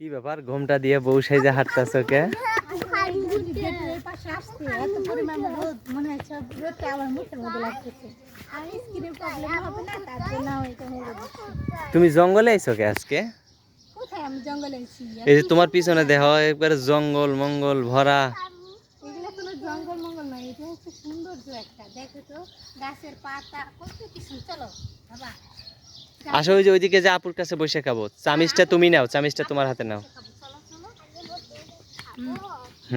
কি ব্যাপার? ঘোমটা দিয়ে বউ সাইজে হাঁটতেছ কে তুমি জঙ্গলে আইছো কে আজকে? এই যে তোমার পিছনে দেহ, একবারে জঙ্গল, মঙ্গল, ভরা। একটা দেখো তো গাছের পাতা কত কিছু চলো বাবা আসো ওই যে ওইদিকে যে আপুর কাছে বসে খাব। চামিচটা তুমি নাও চামিচটা তোমার হাতে নাও। চলো চলো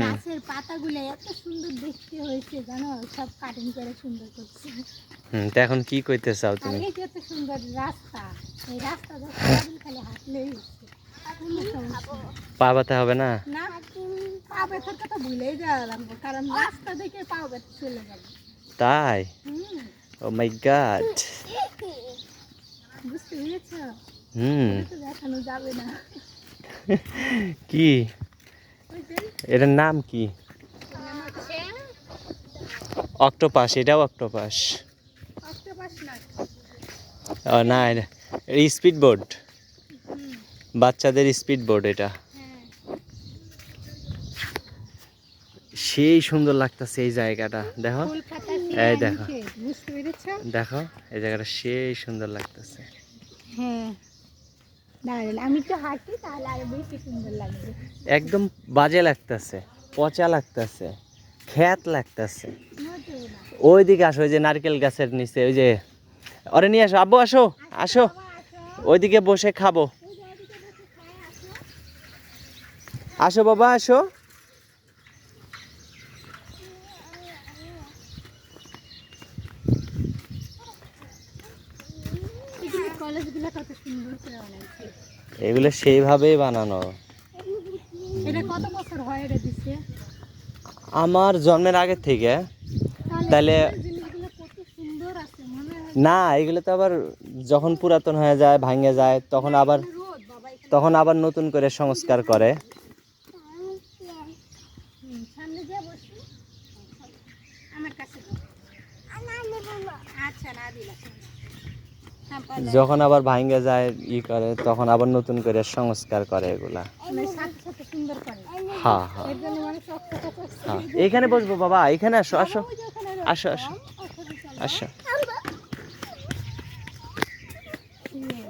গাছের পাতাগুলো এত সুন্দর দেখতে হয়েছে জানো? সব কাটিং করে সুন্দর করছে। হুম তো এখন কি কইতে চাও তুমি এই এত সুন্দর রাস্তা এই রাস্তা দিয়ে খালি হাঁটলেই হচ্ছে। কোনো সমস্যা নেই। পা ব্যথা হবে না? না পা ব্যথার কথা ভুলেই যাওয়া কারণ রাস্তা দেখে পা ব্যথা চলে যাবে। তাই? ও মাই গড বুঝতে পেরেছ? হুম। তো দেখানো যাবে না। কি? এটার নাম কি? অক্টোপাস এটাও অক্টোপাস। না। ও না স্পিড বোর্ড বাচ্চাদের স্পিড বোর্ড এটা। সেই সুন্দর লাগতেছে এই জায়গাটা দেখো। এই দেখো। দেখো এই জায়গাটা সেই সুন্দর লাগতেছে। হ্যাঁ। একদম বাজে লাগতেছে, পচা লাগতেছে, খ্যাত লাগতেছে। ওইদিকে আসো, ওই যে নারকেল গাছের নিচে, ওই যে অরে নিয়ে আসো, আব্বু, আসো আসো। ওইদিকে বসে খাব। আসো, বাবা, আসো এগুলো কলেজগুলো কত সুন্দর করে বানাইছে। এগুলো সেইভাবেই বানানো। এটা কত বছর হয় এটা দিচ্ছে আমার জন্মের আগের থেকে। তাহলে- না এগুলো তো আবার যখন পুরাতন হয়ে যায় ভাঙে যায় তখন আবার তখন আবার নতুন করে সংস্কার করে। আচ্ছা না দিলা পারলে। যখন আবার ভাঙে যায়, ই করে, তখন আবার নতুন করে সংস্কার করে এগুলা। এইখানে বসবো, বাবা, এখানে আসো আসো। আসো আসো আসো। ইয়ে।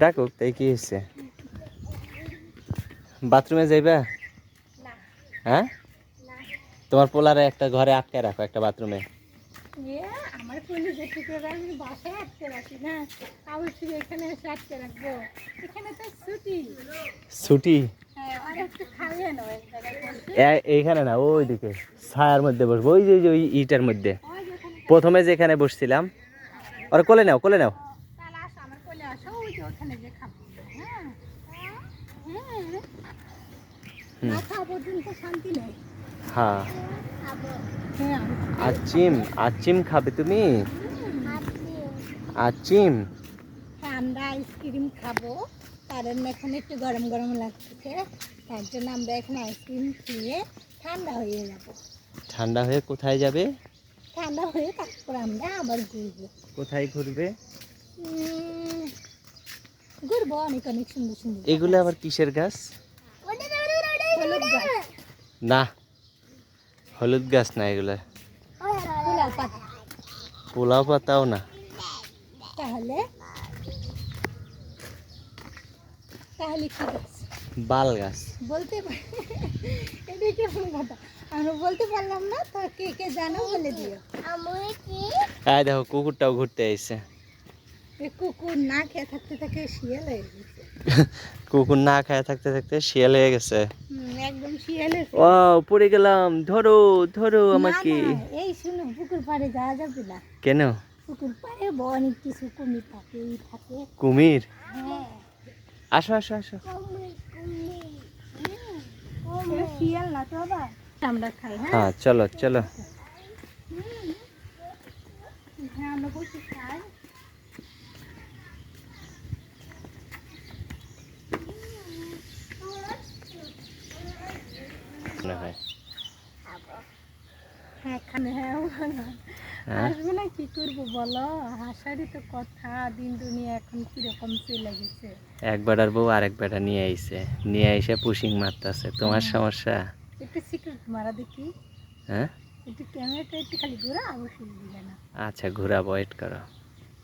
ডাকুক, তাই কি হয়েছে? বাথরুমে যাইবা? হ্যাঁ? তোমার পোলারে একটা ঘরে আটকে রাখো, একটা বাথরুমে। ইয়ে, আমার পুলিশ দেখতে করে আমি বাসায় আটকে রাখি না? আবার শুধু এখানে এসে আটকে রাখব? এখানে তো ছুটি। ছুটি? হ্যাঁ আর এইখানে না ওইদিকে ছায়ার মধ্যে বসবো ওই যে ওই ইটার মধ্যে। যে প্রথমে যেখানে বসছিলাম ওরা কোলে নাও কোলে নাও। যে যে হ্যাঁ হ্যাঁ শান্তি নেই। হ্যাঁ। আচিম আচিম খাবে তুমি? আচিম হ্যাঁ, আমরা আইসক্রিম খাব। কারণ এখন একটু গরম গরম লাগছে তার জন্য আমরা এখানে আইসক্রিম খেয়ে ঠান্ডা হয়ে যাব। ঠান্ডা হয়ে কোথায় যাবে? ঠান্ডা হয়ে তারপর আমরা আবার ঘুরবো। কোথায় ঘুরবে? ঘুরবো অনেক অনেক সুন্দর সুন্দর এগুলো আবার কিসের গাছ? না হলুদ গাছ না এগুলো? পোলাও পাতাও না? তাহলে? তাহলে কি গাছ? বাল গাছ। বলতে এটা কি কথা? আমরা বলতে পারলাম না তো কে কে জানো বলে দিও। এই দেখো কুকুরটাও ঘুরতে আইছে। কুকুর না খেয়ে থাকতে থাকে শিয়াল হয়ে গেছে। কুকুর না খায় থাকতে থাকতে শিয়াল হয়ে গেছে। হুম, একদম শিয়ালের ও পড়ে গেলাম। ধরো ধরো আমাকে। এই শুনো পুকুর পাড়ে যাওয়া যাবে না। কেন? পুকুর পাড়ে অনেক কিছু কুমির থাকে এই থাকে। কুমির? হ্যাঁ। আসো আসো আসো। শিয়াল না তো আবার? আমরা খাই হ্যাঁ? হ্যাঁ চলো চলো। হ্যাঁ আমরা বসে খাই। মনে হয়? হ্যাঁ? খানে আসবে না কি করব বলো? হাসারই তো কথা দিন দুনিয়া এখন কীরকম চলে গেছে। একবার আর বউ আরেক বেটা নিয়ে আইছে। নিয়ে আইসে পুশিং মারতেছে। তোমার সমস্যা? একটু সিক্রেট মারা দেখি। হ্যাঁ? একটু ক্যামেরাটা একটু খালি ঘোরা অবশ্যই না। আচ্ছা ঘোরা ওয়েট করো।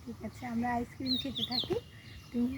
ঠিক আছে আমরা আইসক্রিম খেতে থাকি। তুমি